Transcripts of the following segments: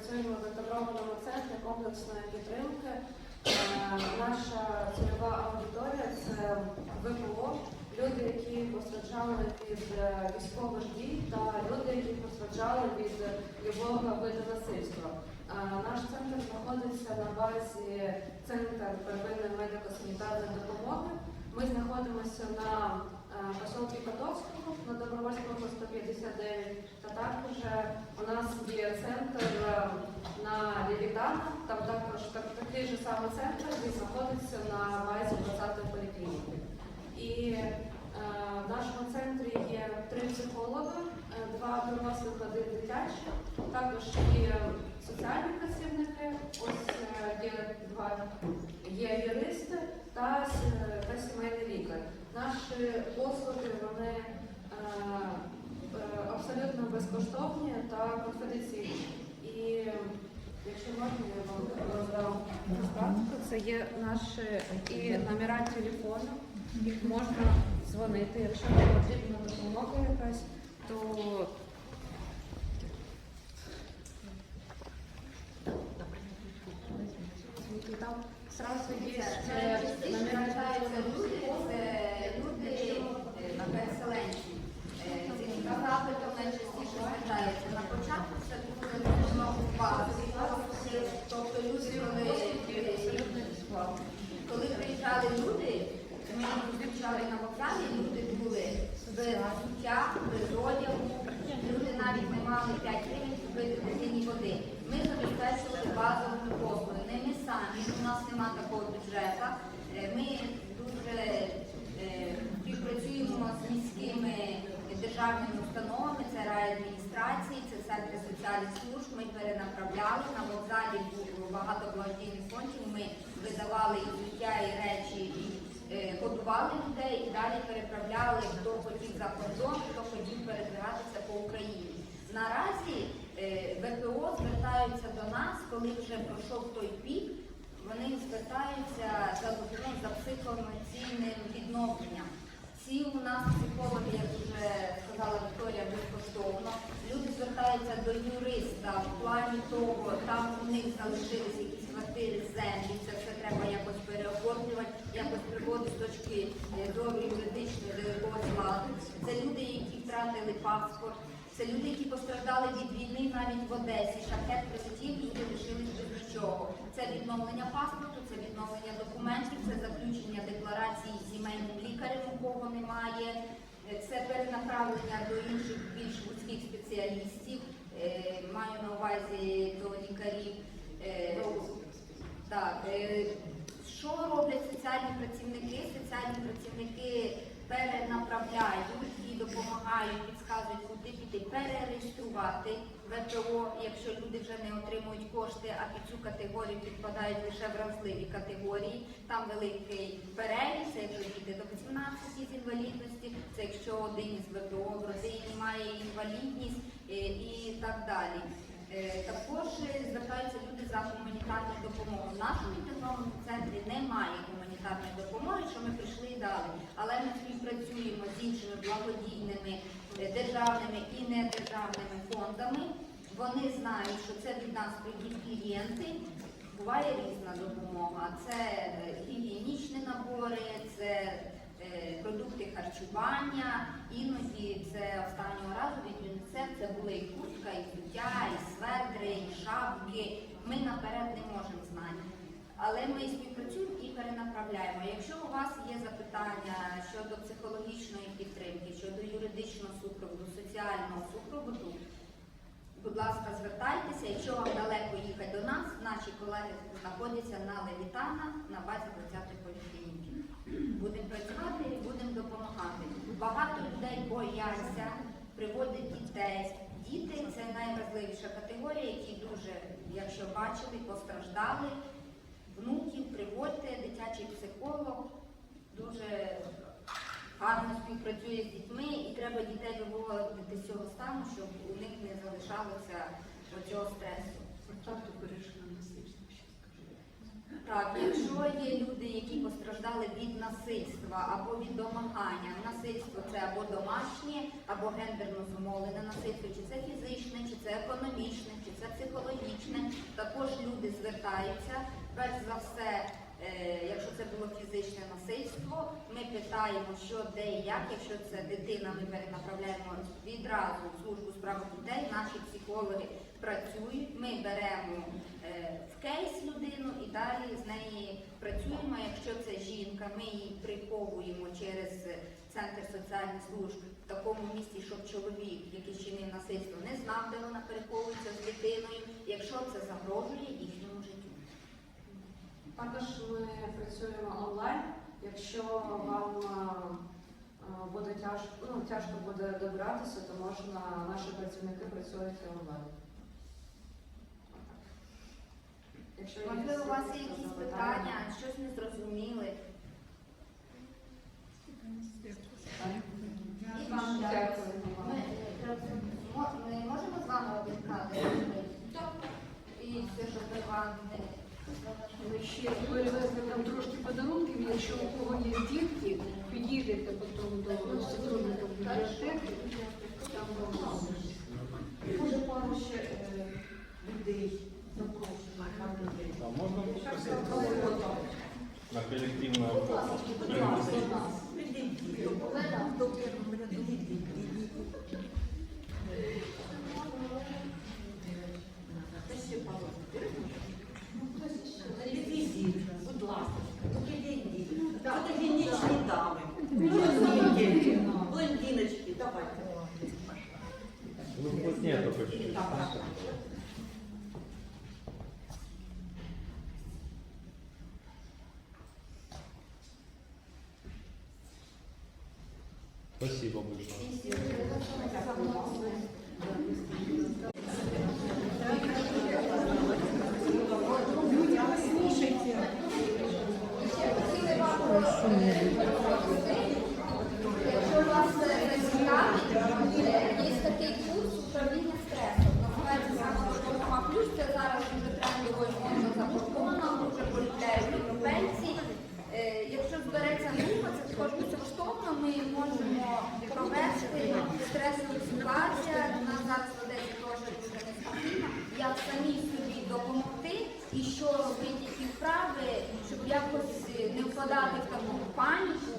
працюємо в інтегрованому центрі комплексної підтримки. Е, Наша цільова аудиторія це ВПО, люди, які постраждали від е, військових дій, та люди, які постраждали від любого виду насильства. Е, Наш центр знаходиться на базі Центр первинної медико-санітарної допомоги. Ми знаходимося на поселку Котовського на Добровольського 159. Та також у нас є центр е, на Левітана, там також так, такий же самий центр, який знаходиться на базі 20-ї поліклініки. І е, в нашому центрі є три психологи, е, два дорослих, один дитячий. Також є соціальні працівники, ось е, є два є юристи та, та сімейний лікар. Наші послуги вони е, е, абсолютно безкоштовні та конфіденційні. І якщо можна, я вам роздам справку. Це є наші і номера телефону. Їх можна дзвонити. Якщо потрібна допомога якась, то і там сразу є е, номера Звертаються телефону. люди, це люди е, на переселенці. Е, З яким запитом найчастіше звертаються. На початку це дуже коли, приїжджали люди, ми їх на вокзалі, люди були без суття, без одягу. Люди навіть не мали 5 гривень купити дитині води. Ми забезпечували базовими послуги. Не ми самі, у нас немає такого бюджету. Ми дуже е, співпрацюємо з міськими державними установами, це райадміністрації, це центри соціальних служб. Ми перенаправляли на вокзалі було багато благодійних фондів. Ми видавали взуття, і речі, і е, годували людей і далі переправляли, хто хотів за кордон, хто хотів передвигатися по Україні. Наразі е, ВПО звертаються до нас, коли вже пройшов той пік. Вони звертаються за допомогою за психоемоційним відновленням. Ці у нас психологи, як вже сказала Вікторія, безкоштовно. Люди звертаються до юриста в плані того, там у них залишились якісь квартири землі, це все треба якось переоформлювати, якось приводити з точки е, зору юридичної до якогось ладу. Це люди, які втратили паспорт, це люди, які постраждали від війни навіть в Одесі. Шахет прилетів, люди лишились без нічого. Це відновлення паспорту, це відновлення документів, це заключення декларації з сімейним лікарем, у кого немає. Е, Це перенаправлення до інших більш вузьких спеціалістів. Е, Маю на увазі до лікарів. Е, Так, е, що роблять соціальні працівники? Соціальні працівники перенаправляють і допомагають, підказують, куди піти, перереєструвати ВПО, якщо люди вже не отримують кошти, а під цю категорію підпадають лише вразливі категорії. Там великий перелік, це якщо діти до 18 з інвалідності, це якщо один із ВПО в родині має інвалідність е, і так далі. Е, Також звертаються люди за гуманітарною допомогою. В нашому інтегрованому центрі немає гуманітарної допомоги, що ми прийшли і дали. Але ми співпрацюємо з іншими благодійними е, державними і недержавними фондами. Вони знають, що це від нас приїдуть клієнти. Буває різна допомога. Це е, гігієнічні набори, це продукти харчування. Іноді це останнього разу від ЮНІСЕФ це були і куртка, і взуття, і светри, і шапки. Ми наперед не можемо знати. Але ми співпрацюємо і перенаправляємо. Якщо у вас є запитання щодо психологічної підтримки, щодо юридичного супроводу, соціального супроводу, будь ласка, звертайтеся. Якщо вам далеко їхати до нас, наші колеги знаходяться на Левітана на базі 20-ї поліклініки. Будемо працювати і будемо допомагати. Багато людей бояться, приводять дітей. Діти це найвразливіша категорія, які дуже, якщо бачили, постраждали. Внуків приводьте, дитячий психолог дуже гарно співпрацює з дітьми і треба дітей виводити з цього стану, щоб у них не залишалося цього стресу. Контакту перейшли насильство, ще скажу. Так, якщо є люди, які постраждали від насильства або від домагання, насильство це або домашнє, або гендерно зумовлене насильство, чи це фізичне, чи це економічне, чи це психологічне. Також люди звертаються. Перш за все, е, якщо це було фізичне насильство, ми питаємо, що де і як. Якщо це дитина, ми перенаправляємо відразу в службу справ дітей. Наші психологи працюють. Ми беремо е, в кейс людину і далі з неї працюємо. Якщо це жінка, ми її приховуємо через центр соціальних служб в такому місці, щоб чоловік, який чинив насильство, не знав, де вона переховується з дитиною, якщо це загрожує життю. Також ми працюємо онлайн. Якщо вам е, е, буде тяжко, ну, тяжко буде добратися, то можна наші працівники працюють онлайн. Якщо є Можливо, у вас є якісь запитання. питання, щось не зрозуміли. І вам дякую. Ми, е, мо- ми можемо з вами обіцяти? І все, що приватне. Ви ще перевезли там трошки подарунків, якщо у кого є дітки, підійдете потім до сотрудника бібліотеки, там вам Може, пару ще е, людей. А можна попросити? на колективне плотнее только чуть-чуть. Спасибо большое. Якщо вас це цікавить, е, є такий курс управління стресом. Називається самодопомога плюс. Це зараз дуже трендово і можна запропоновано, дуже полюбляють європейці. Е, Якщо збереться група, це також безкоштовно. Ми можемо провести стресову ситуацію. У нас зараз ведеться теж дуже нестабільна. Як самі собі допомогти і що робити, які вправи, щоб якось не впадати в таку паніку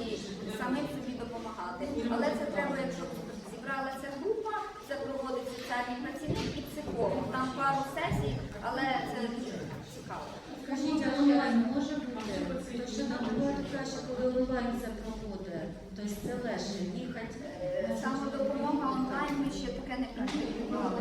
і самим собі допомагати. Але це треба, якщо зібралася група, це проводить соціальний працівник і психолог. Там пару сесій, але це дуже цікаво. Скажіть, а онлайн може бути? Тому що набагато краще, коли онлайн це проводить. Тобто це легше їхати. Саме допомога онлайн ми ще таке не практикували.